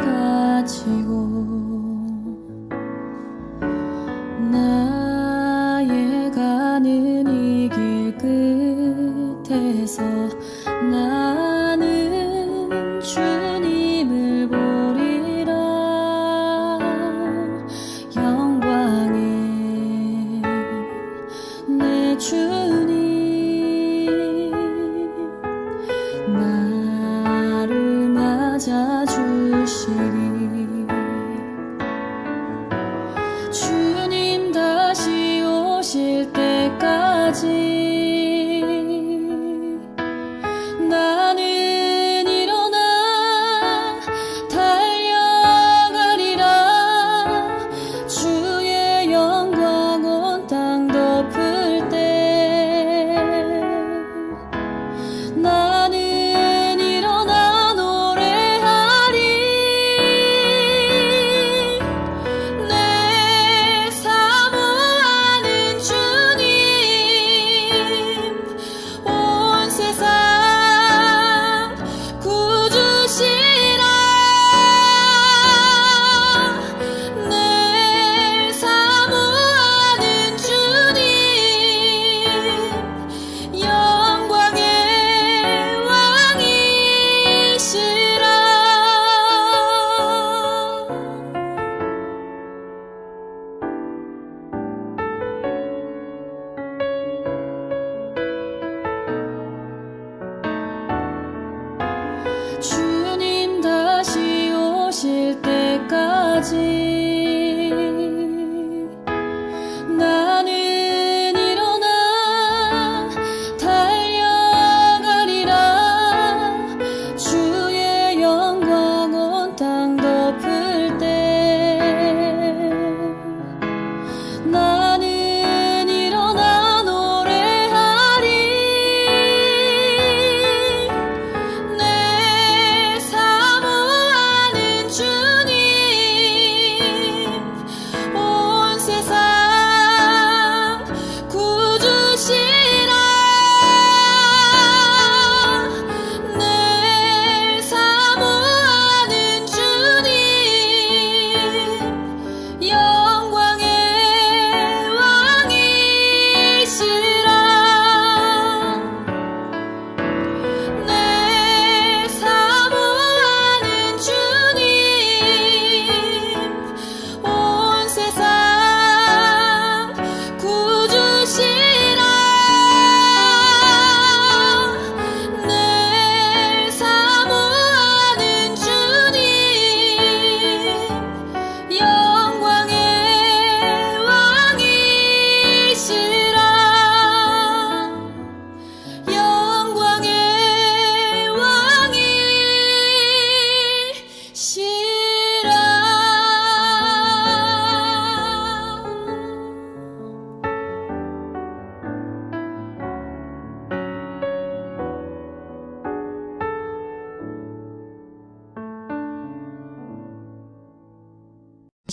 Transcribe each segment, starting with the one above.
가 지고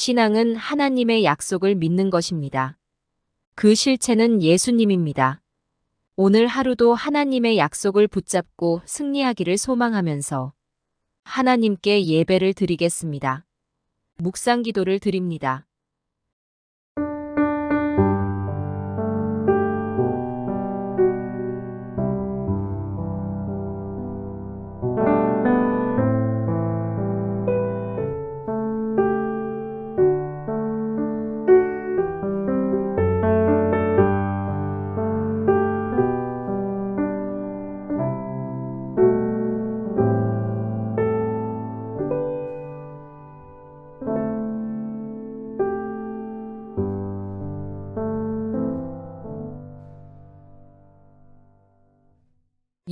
신앙은 하나님의 약속을 믿는 것입니다. 그 실체는 예수님입니다. 오늘 하루도 하나님의 약속을 붙잡고 승리하기를 소망하면서 하나님께 예배를 드리겠습니다. 묵상 기도를 드립니다.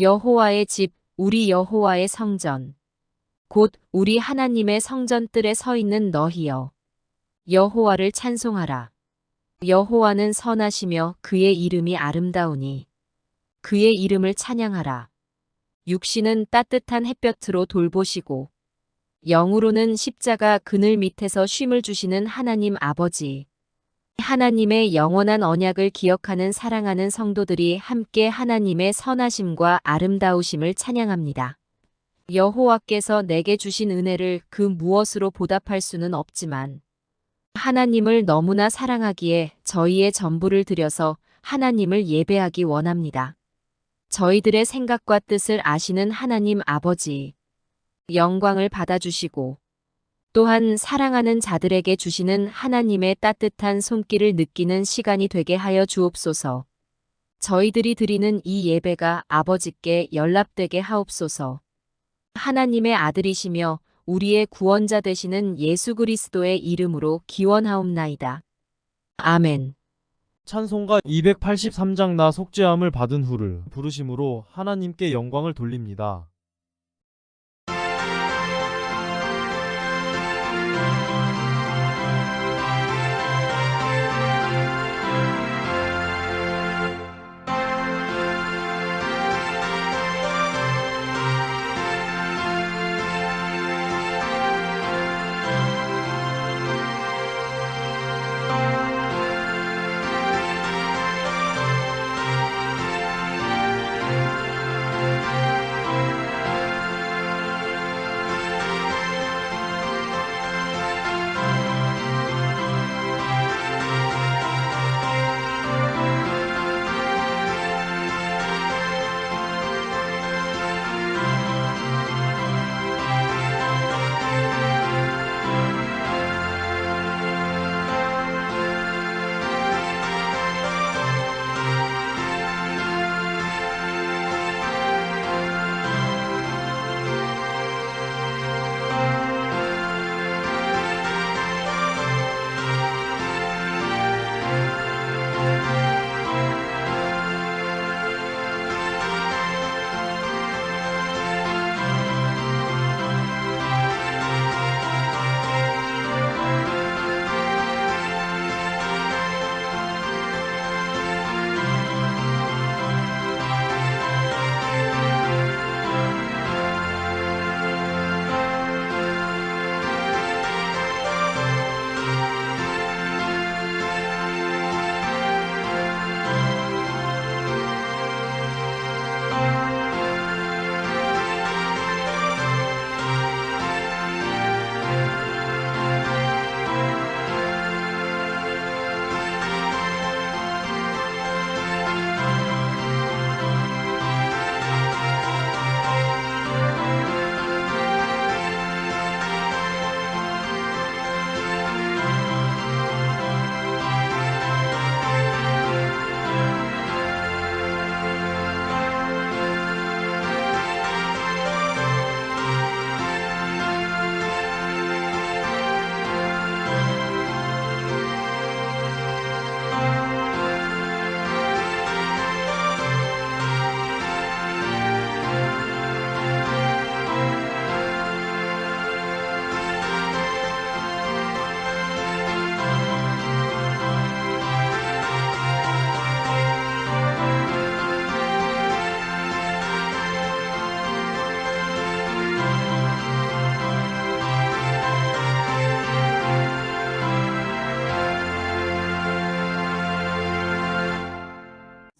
여호와의 집, 우리 여호와의 성전. 곧 우리 하나님의 성전 뜰에 서 있는 너희여. 여호와를 찬송하라. 여호와는 선하시며 그의 이름이 아름다우니 그의 이름을 찬양하라. 육신은 따뜻한 햇볕으로 돌보시고 영으로는 십자가 그늘 밑에서 쉼을 주시는 하나님 아버지. 하나님의 영원한 언약을 기억하는 사랑하는 성도들이 함께 하나님의 선하심과 아름다우심을 찬양합니다. 여호와께서 내게 주신 은혜를 그 무엇으로 보답할 수는 없지만 하나님을 너무나 사랑하기에 저희의 전부를 들여서 하나님을 예배하기 원합니다. 저희들의 생각과 뜻을 아시는 하나님 아버지, 영광을 받아주시고, 또한 사랑하는 자들에게 주시는 하나님의 따뜻한 손길을 느끼는 시간이 되게 하여 주옵소서. 저희들이 드리는 이 예배가 아버지께 연락되게 하옵소서. 하나님의 아들이시며 우리의 구원자 되시는 예수 그리스도의 이름으로 기원하옵나이다. 아멘. 찬송가 283장 나 속죄함을 받은 후를 부르심으로 하나님께 영광을 돌립니다.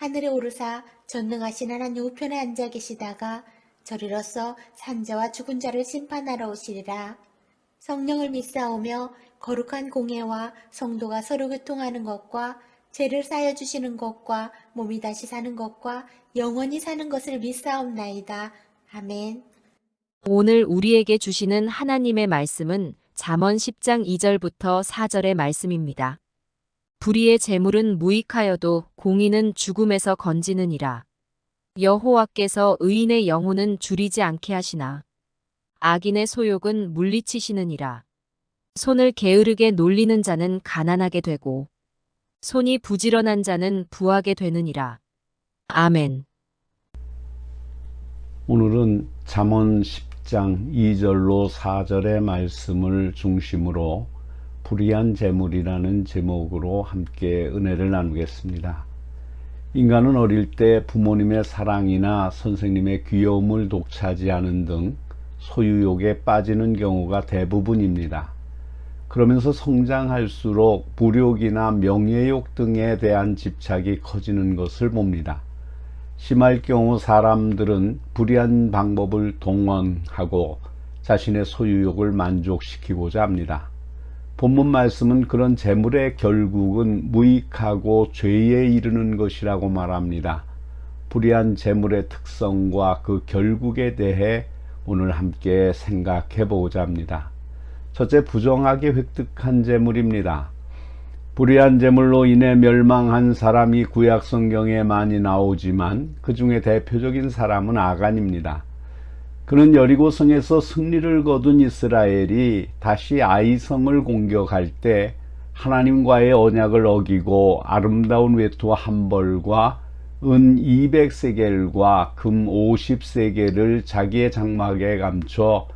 하늘에 오르사 전능하신 하나님 우편에 앉아 계시다가 저리로서 산자와 죽은 자를 심판하러 오시리라. 성령을 믿사오며 거룩한 공예와 성도가 서로 교통하는 것과 죄를 쌓여 주시는 것과 몸이 다시 사는 것과 영원히 사는 것을 믿사옵나이다. 아멘. 오늘 우리에게 주시는 하나님의 말씀은 잠언 10장 2절부터 4절의 말씀입니다. 불의의 재물은 무익하여도 공의는 죽음에서 건지느니라. 여호와께서 의인의 영혼은 줄이지 않게 하시나 악인의 소욕은 물리치시느니라. 손을 게으르게 놀리는 자는 가난하게 되고 손이 부지런한 자는 부하게 되느니라. 아멘. 오늘은 잠언 10장 2절로 4절의 말씀을 중심으로 불의한 재물이라는 제목으로 함께 은혜를 나누겠습니다. 인간은 어릴 때 부모님의 사랑이나 선생님의 귀여움을 독차지 하는 등 소유욕에 빠지는 경우가 대부분입니다. 그러면서 성장할수록 부욕이나 명예욕 등에 대한 집착이 커지는 것을 봅니다. 심할 경우 사람들은 불의한 방법을 동원하고 자신의 소유욕을 만족시키고자 합니다. 본문 말씀은 그런 재물의 결국은 무익하고 죄에 이르는 것이라고 말합니다. 불의한 재물의 특성과 그 결국에 대해 오늘 함께 생각해 보고자 합니다. 첫째, 부정하게 획득한 재물입니다. 불의한 재물로 인해 멸망한 사람이 구약 성경에 많이 나오지만 그 중에 대표적인 사람은 아간입니다. 그는 여리고성에서 승리를 거둔 이스라엘이 다시 아이성을 공격할 때 하나님과의 언약을 어기고 아름다운 외투 한 벌과 은 200세겔과 금 50세겔을 자기의 장막에 감춰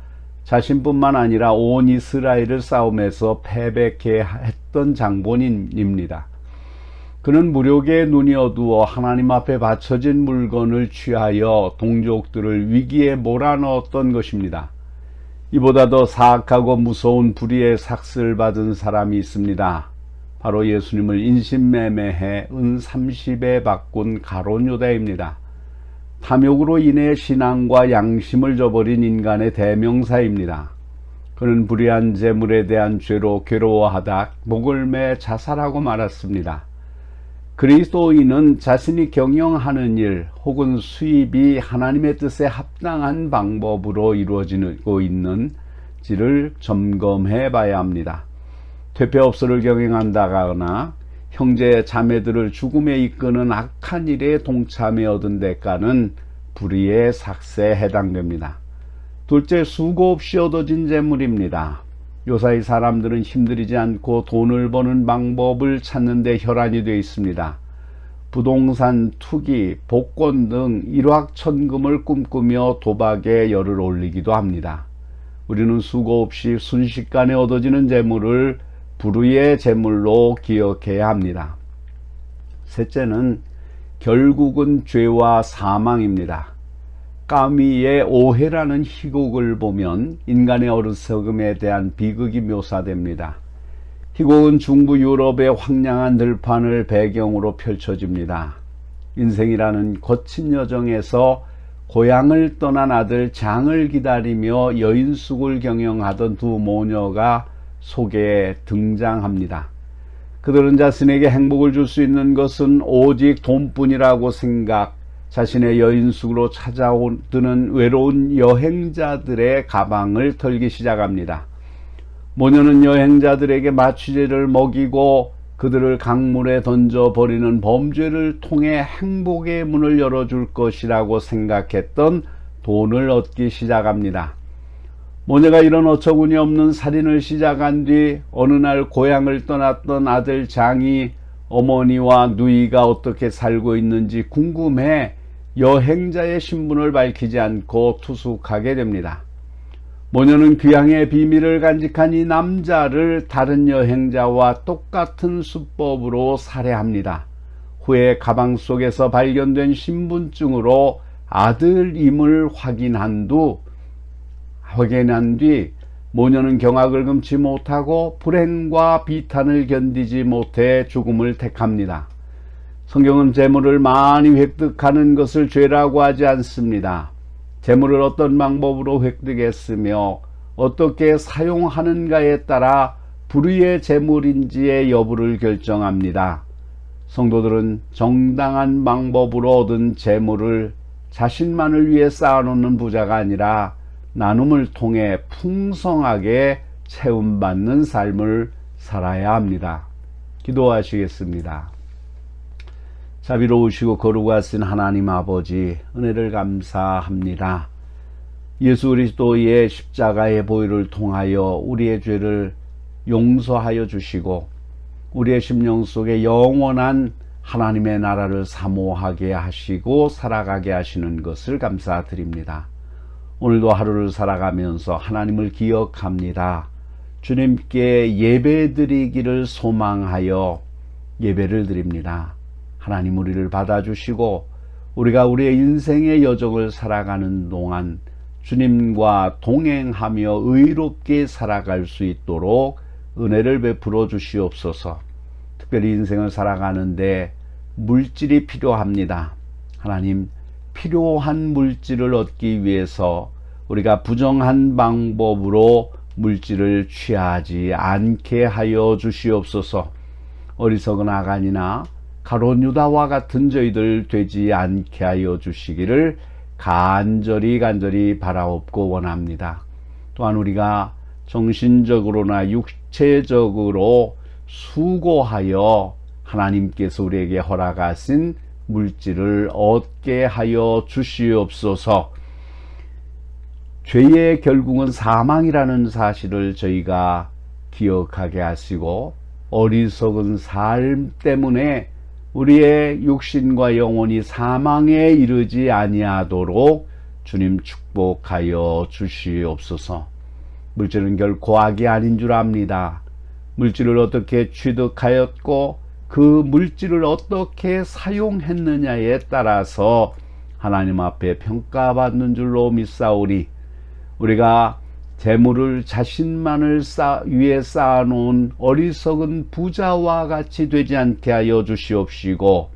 자신뿐만 아니라 온 이스라엘을 싸움에서 패배케 했던 장본인입니다. 그는 무력의 눈이 어두워 하나님 앞에 바쳐진 물건을 취하여 동족들을 위기에 몰아넣었던 것입니다. 이보다 더 사악하고 무서운 불의의 삭슬 받은 사람이 있습니다. 바로 예수님을 인신매매해 은 30에 바꾼 가론 유다입니다. 탐욕으로 인해 신앙과 양심을 저버린 인간의 대명사입니다. 그는 불의한 재물에 대한 죄로 괴로워하다 목을 매 자살하고 말았습니다. 그리스도인은 자신이 경영하는 일 혹은 수입이 하나님의 뜻에 합당한 방법으로 이루어지고 있는지를 점검해 봐야 합니다. 퇴폐업소를 경영한다거나 형제 자매들을 죽음에 이끄는 악한 일에 동참해 얻은 대가는 불의의 삭세에 해당됩니다. 둘째, 수고 없이 얻어진 재물입니다. 요사이 사람들은 힘들이지 않고 돈을 버는 방법을 찾는 데 혈안이 되어 있습니다. 부동산, 투기, 복권 등 일확천금을 꿈꾸며 도박에 열을 올리기도 합니다. 우리는 수고 없이 순식간에 얻어지는 재물을 불의의 재물로 기억해야 합니다. 셋째는 결국은 죄와 사망입니다. 까미의 오해라는 희곡을 보면 인간의 어리석음에 대한 비극이 묘사됩니다. 희곡은 중부 유럽의 황량한 들판을 배경으로 펼쳐집니다. 인생이라는 거친 여정에서 고향을 떠난 아들 장을 기다리며 여인숙을 경영하던 두 모녀가 속에 등장합니다. 그들은 자신에게 행복을 줄 수 있는 것은 오직 돈뿐이라고 생각, 자신의 여인숙으로 찾아오는 외로운 여행자들의 가방을 털기 시작합니다. 모녀는 여행자들에게 마취제를 먹이고 그들을 강물에 던져 버리는 범죄를 통해 행복의 문을 열어줄 것이라고 생각했던 돈을 얻기 시작합니다. 모녀가 이런 어처구니 없는 살인을 시작한 뒤 어느 날 고향을 떠났던 아들 장이 어머니와 누이가 어떻게 살고 있는지 궁금해 여행자의 신분을 밝히지 않고 투숙하게 됩니다. 모녀는 귀향의 비밀을 간직한 이 남자를 다른 여행자와 똑같은 수법으로 살해합니다. 후에 가방 속에서 발견된 신분증으로 아들임을 확인한 두 확인한 뒤 모녀는 경악을 금치 못하고 불행과 비탄을 견디지 못해 죽음을 택합니다. 성경은 재물을 많이 획득하는 것을 죄라고 하지 않습니다. 재물을 어떤 방법으로 획득했으며 어떻게 사용하는가에 따라 불의의 재물인지의 여부를 결정합니다. 성도들은 정당한 방법으로 얻은 재물을 자신만을 위해 쌓아놓는 부자가 아니라 나눔을 통해 풍성하게 체험받는 삶을 살아야 합니다. 기도하시겠습니다. 자비로우시고 거룩하신 하나님 아버지 은혜를 감사합니다. 예수 그리스도의 십자가의 보혈을 통하여 우리의 죄를 용서하여 주시고 우리의 심령 속에 영원한 하나님의 나라를 사모하게 하시고 살아가게 하시는 것을 감사드립니다. 오늘도 하루를 살아가면서 하나님을 기억합니다. 주님께 예배 드리기를 소망하여 예배를 드립니다. 하나님 우리를 받아주시고 우리가 우리의 인생의 여정을 살아가는 동안 주님과 동행하며 의롭게 살아갈 수 있도록 은혜를 베풀어 주시옵소서. 특별히 인생을 살아가는데 물질이 필요합니다. 하나님, 필요한 물질을 얻기 위해서 우리가 부정한 방법으로 물질을 취하지 않게 하여 주시옵소서. 어리석은 아간이나 가론 유다와 같은 저희들 되지 않게 하여 주시기를 간절히 간절히 바라옵고 원합니다. 또한 우리가 정신적으로나 육체적으로 수고하여 하나님께서 우리에게 허락하신 물질을 얻게 하여 주시옵소서. 죄의 결국은 사망이라는 사실을 저희가 기억하게 하시고 어리석은 삶 때문에 우리의 육신과 영혼이 사망에 이르지 아니하도록 주님 축복하여 주시옵소서. 물질은 결코 악이 아닌 줄 압니다. 물질을 어떻게 취득하였고 그 물질을 어떻게 사용했느냐에 따라서 하나님 앞에 평가받는 줄로 믿사오리. 우리가 재물을 자신만을 쌓, 위에 쌓아놓은 어리석은 부자와 같이 되지 않게 하여 주시옵시고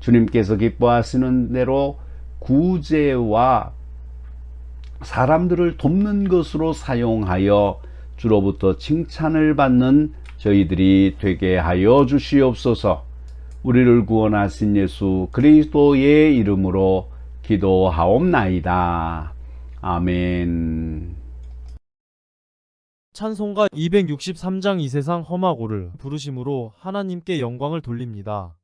주님께서 기뻐하시는 대로 구제와 사람들을 돕는 것으로 사용하여 주로부터 칭찬을 받는 저희들이 되게 하여 주시옵소서. 우리를 구원하신 예수 그리스도의 이름으로 기도하옵나이다. 아멘. 찬송가 263장 이 세상 험하고를 부르심으로 하나님께 영광을 돌립니다.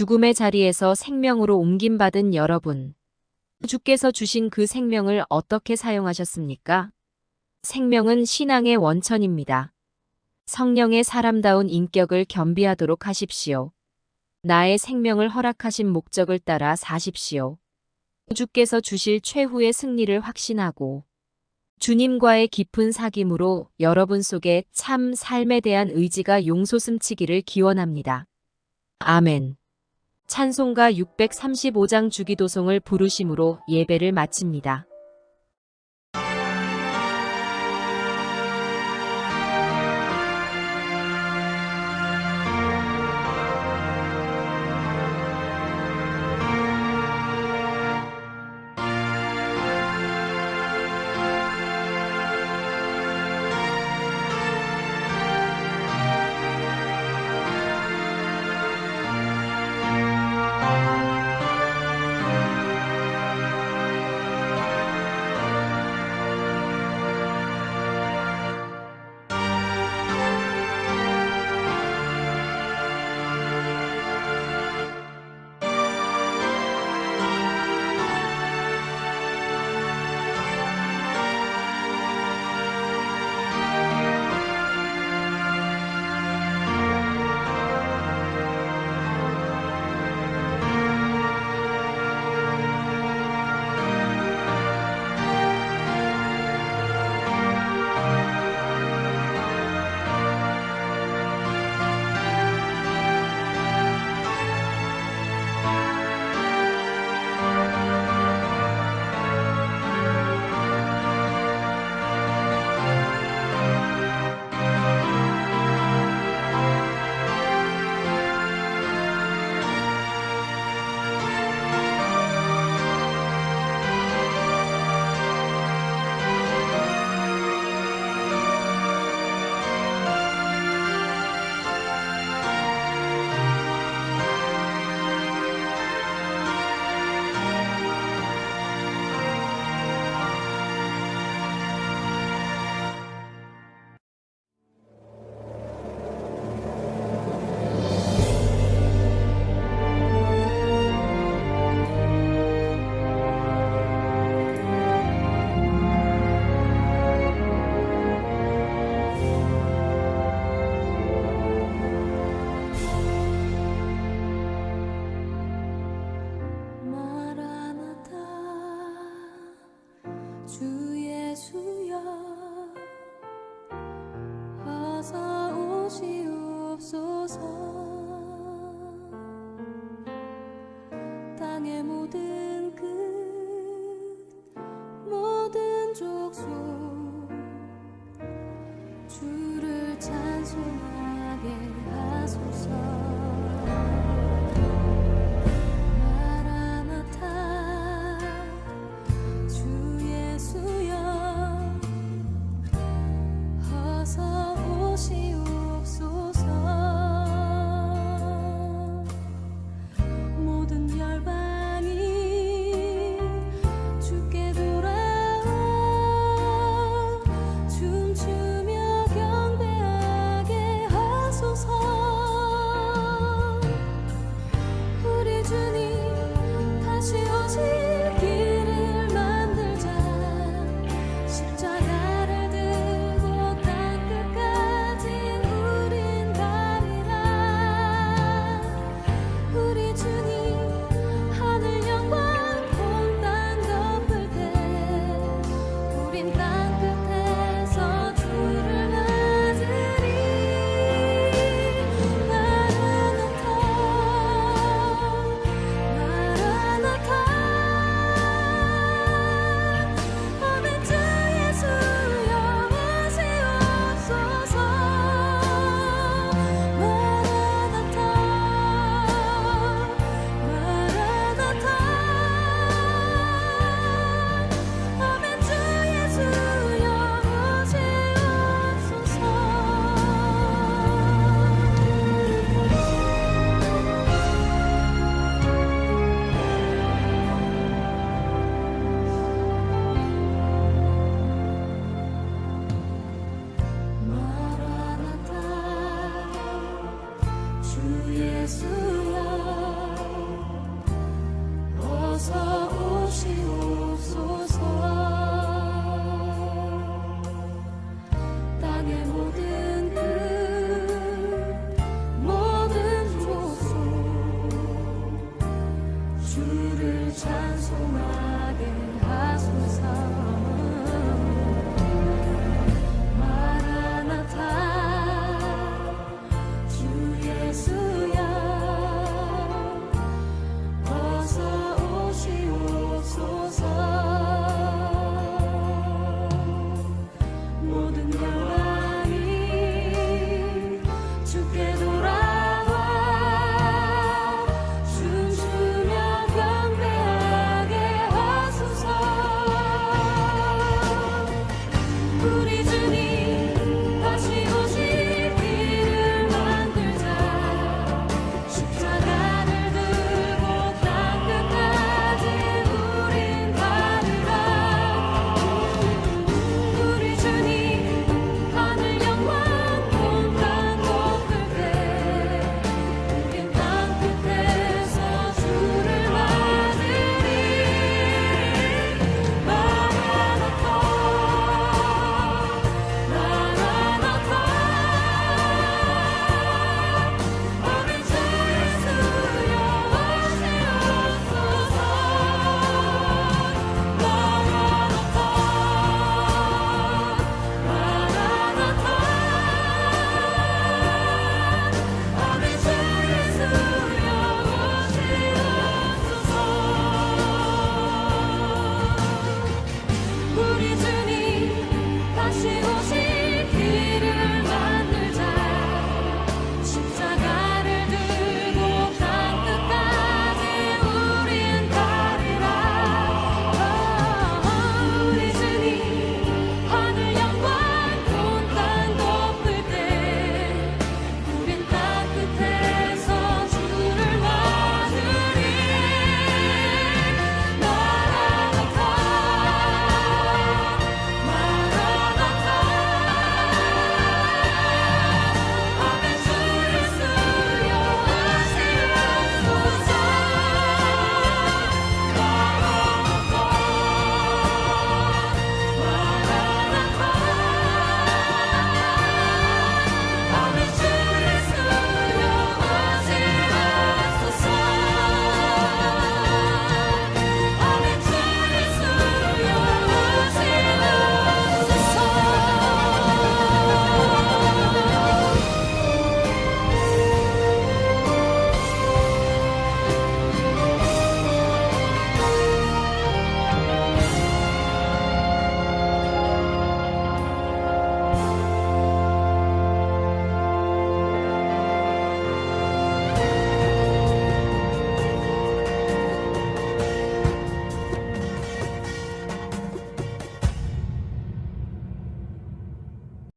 죽음의 자리에서 생명으로 옮김받은 여러분. 주께서 주신 그 생명을 어떻게 사용하셨습니까? 생명은 신앙의 원천입니다. 성령의 사람다운 인격을 겸비하도록 하십시오. 나의 생명을 허락하신 목적을 따라 사십시오. 주께서 주실 최후의 승리를 확신하고 주님과의 깊은 사귐으로 여러분 속에 참 삶에 대한 의지가 용솟음치기를 기원합니다. 아멘. 찬송가 635장 주기도송을 부르심으로 예배를 마칩니다. 땅의 모든 끝 모든 족속 주를 찬송하게 하소서